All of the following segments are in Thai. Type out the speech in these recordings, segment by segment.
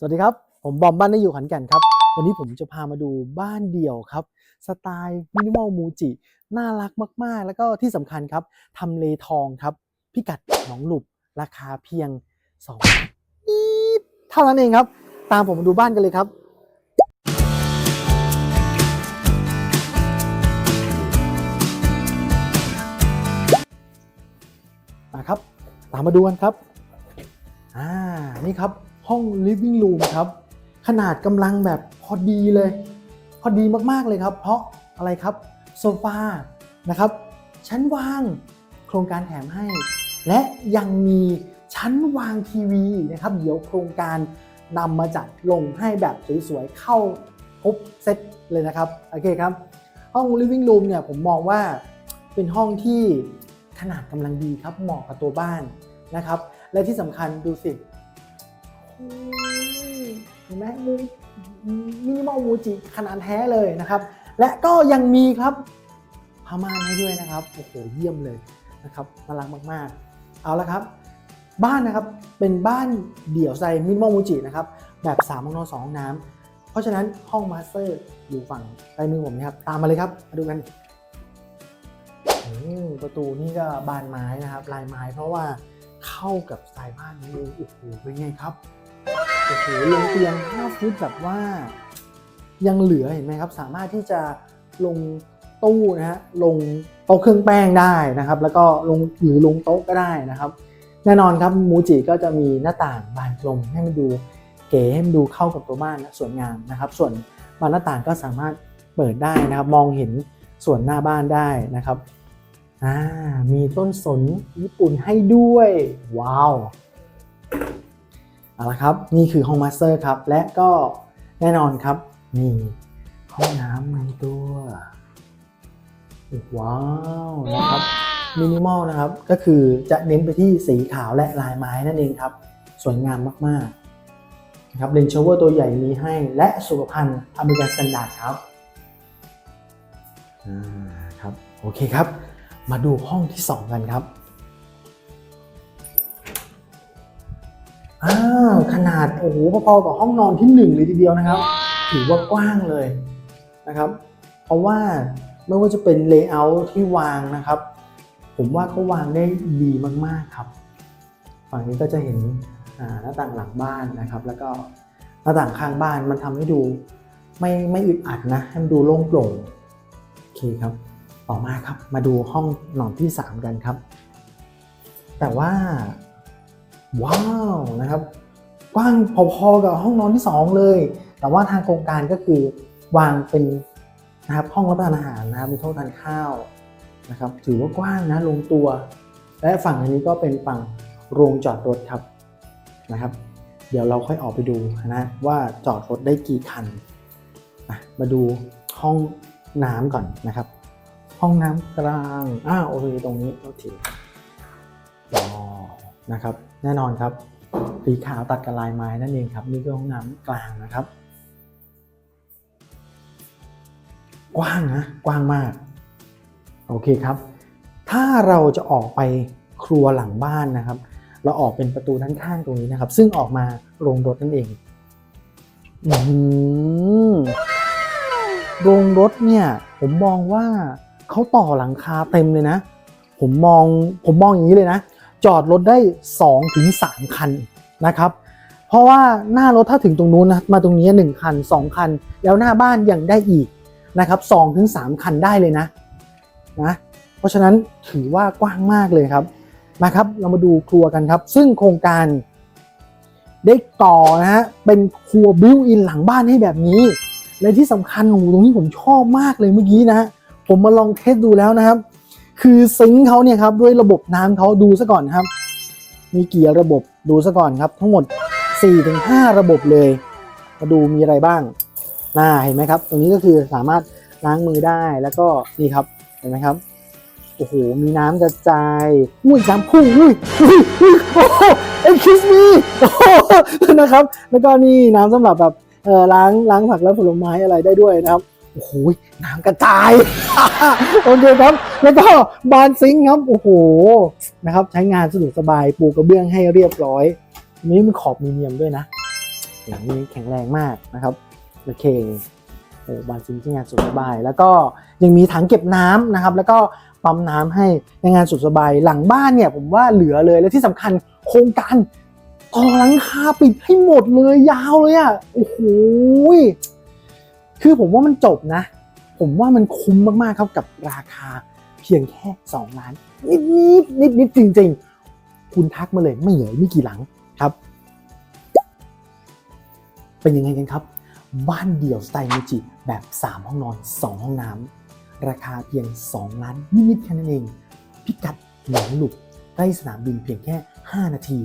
สวัสดีครับ ผมบอมบ้านได้อยู่ขอนแก่นครับ วันนี้ผมจะพามาดูบ้านเดี่ยวครับ สไตล์มินิมอลมูจิน่ารักมาก ๆ แล้วก็ที่สำคัญครับทำเลทองครับ พิกัดหนองหลุบราคาเพียง2อีดเท่านั้นเองครับ ตามผมมาดูบ้านกันเลยครับมาครับ ตามมาดูกันครับอ่านี่ครับ ห้อง living room ครับ ขนาดกำลังแบบพอดีเลย พอดีมากๆเลยครับ เพราะอะไรครับโซฟานะครับชั้นวางโครงการแถมให้ และยังมีชั้นวางทีวีนะครับเดี๋ยวโครงการนำมาจัดลงให้แบบสวยๆเข้าครบเซตเลยนะครับโอเคครับ ห้อง living room เนี่ยผมมองว่าเป็นห้องที่ขนาดกำลังดีครับเหมาะกับตัวบ้านนะครับ และที่สำคัญดูสิ เห็นไหมมูมินิมอลมูจิขนาดแท้เลยนะครับ และก็ยังมีครับผ้าม่านให้ด้วยนะครับโอ้โหเยี่ยมเลยนะครับน่ารักมากๆ เอาละครับ บ้านนะครับเป็นบ้านเดี่ยวใส่มินิมอลมูจินะครับแบบ3ห้องนอน2ห้องน้ำเพราะฉะนั้นห้องมาสเตอร์อยู่ฝั่งใต้มือผมนะครับ ตามมาเลยครับมาดูกันประตูนี่ก็บานไม้นะครับ ลายไม้เพราะว่าเข้ากับสไตล์บ้านนี้เลยโอ้โหเป็นไงครับ โอ้โหลงเตียง5ฟุตแบบว่า ยังเหลือเห็นไหมครับ สามารถที่จะลงตู้นะฮะลงโต๊ะเครื่องแป้งได้นะครับ แล้วก็ลงหรือลงโต๊ะก็ได้นะครับ แน่นอนครับมูจิก็จะมีหน้าต่างบานกลมให้มันดูเก๋ให้มันดูเข้ากับตัวบ้านและสวยงามนะครับ ส่วนบานหน้าต่างก็สามารถเปิดได้นะครับ มองเห็นส่วนหน้าบ้านได้นะครับอ่ามีต้นสนญี่ปุ่นให้ด้วย ว้าว เอาละครับนี่คือห้องมาสเตอร์ครับ และก็แน่นอนครับ มีห้องน้ำในตัวว้าวนะครับมินิมอลนะครับก็คือจะเน้นไปที่สีขาวและลายไม้นั่นเองครับ สวยงามมากๆนะครับเลนชเวอร์ตัวใหญ่มีให้ และสุขภัณฑ์อเมริกันสแตนดาร์ดครับอ่าครับโอเคครับ มาดูห้องที่ 2 กันครับ ขนาดโอ้โหพอๆกับห้องนอนที่หนึ่งเลยทีเดียวนะครับ ถือว่ากว้างเลยนะครับ เพราะว่าไม่ว่าจะเป็นเลเยอร์ที่วางนะครับ ผมว่าก็วางได้ดีมากๆครับ ฝั่งนี้ก็จะเห็นหน้าต่างหลังบ้านนะครับ แล้วก็หน้าต่างข้างบ้านมันทำให้ดูไม่ไม่อึดอัดนะให้มันดูโล่งโปร่งโอเคครับ ต่อมาครับมาดูห้องนอนที่ 3 กันครับ แต่ว่าว้าวนะครับ ว้างพอๆกับห้องนอนที่ 2 เลย แต่ว่าทางโครงการก็คือวางเป็นนะครับห้องรับประทานอาหารนะครับมีโต๊ะทานข้าวนะครับถือว่ากว้างนะลงตัว และฝั่งอันนี้ก็เป็นฝั่งโรงจอดรถครับนะครับ เดี๋ยวเราค่อยออกไปดูนะว่าจอดรถได้กี่คันอะมาดูห้องน้ำก่อนนะครับ ห้องน้ำกลางอ้าโอเคตรงนี้โอเคอ๋อนะครับ แน่นอนครับ สีขาวตัดกับลายไม้นั่นเองครับ นี่คือห้องน้ำกลางนะครับ กว้างนะกว้างมาก โอเคครับ ถ้าเราจะออกไปครัวหลังบ้านนะครับ เราออกเป็นประตูด้านข้างตรงนี้นะครับ ซึ่งออกมาโรงรถนั่นเองโรงรถเนี่ย ผมมองว่าเขาต่อหลังคาเต็มเลยนะ ผมมองผมมองอย่างนี้เลยนะ จอดรถได้2ถึง3คันนะครับ เพราะว่าหน้ารถถ้าถึงตรงนู้นนะมาตรงนี้ 1 คัน 2 คัน แล้วหน้าบ้านยังได้อีกนะครับ2ถึง3คันได้เลยนะนะเพราะฉะนั้นถือว่ากว้างมากเลยครับมาครับเรามาดูครัวกันครับ ซึ่งโครงการได้ต่อนะฮะเป็นครัวบิวอินหลังบ้านให้แบบนี้และที่สำคัญโอ้ตรงนี้ผมชอบมากเลยเมื่อกี้นะฮะผมมาลองเทสดูแล้วนะครับ คือซิงค์เขาเนี่ยครับด้วยระบบน้ำเขาดูซะก่อนครับ มีกี่ระบบดูซะก่อนครับ ทั้งหมด 4-5 ระบบเลย มาดูมีอะไรบ้างน่าเห็นไหมครับ ตรงนี้ก็คือสามารถล้างมือได้แล้วก็นี่ครับเห็นไหมครับโอ้โหมีน้ำกระจายอุ้ยน้ำพุ่งอุ้ยอุ้ยอุ้ยโอ้เอ็กคิสมีนะครับ แล้วก็นี่น้ำสำหรับแบบเอ่อล้างล้างผักและผลไม้อะไรได้ด้วยนะครับ โอ้โหน้ำกระจาย โอเคครับ แล้วก็บานซิงครับ โอ้โห นะครับ ใช้งานสะดวกสบาย ปูกระเบื้องให้เรียบร้อยอันนี้มันขอบมีเนียมด้วยนะอย่างนี้แข็งแรงมากนะครับ โอเคโอ้บานซิงที่งานสุดวกสบาย แล้วก็ยังมีถังเก็บน้ำนะครับ แล้วก็ปั๊มน้ำให้ในงานสุดสบาย หลังบ้านเนี่ยผมว่าเหลือเลย และที่สำคัญโครงการต่อหลังคาปิดให้หมดเลยยาวเลยอะ่ะ โอ้โห คือผมว่ามันจบนะ ผมว่ามันคุ้มมากๆครับกับราคาเพียงแค่ 2 ล้าน นิดนิดนิดนิดจริง ๆ คุณทักมาเลยไม่เหลือไม่กี่หลังครับ เป็นยังไงกันครับ บ้านเดี่ยวสไตล์มูจิแบบ 3 ห้องนอน 2 ห้องน้ำราคาเพียง 2 ล้านนิดๆแค่นั้นเอง พิกัดหนองหลุกใกล้สนามบินเพียงแค่ 5 นาที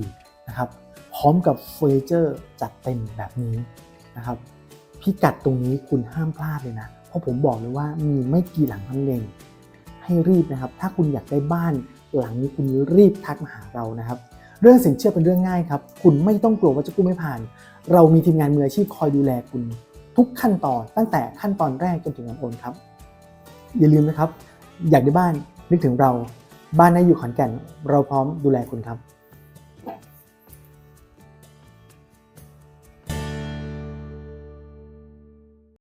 นะครับพร้อมกับเฟอร์นิเจอร์จัดเต็มแบบนี้นะครับ พิกัดตรงนี้คุณห้ามพลาดเลยนะ เพราะผมบอกเลยว่ามีไม่กี่หลังเท่านั้นเองให้รีบนะครับ ถ้าคุณอยากได้บ้านหลังนี้คุณรีบทักมาหาเรานะครับ เรื่องสินเชื่อเป็นเรื่องง่ายครับ คุณไม่ต้องกลัวว่าจะกู้ไม่ผ่าน เรามีทีมงานมืออาชีพคอยดูแลคุณ ทุกขั้นตอนตั้งแต่ขั้นตอนแรกจนถึงการโอนครับ อย่าลืมนะครับ อยากได้บ้านนึกถึงเรา บ้านในอยู่ขอนแก่น เราพร้อมดูแลคุณครับ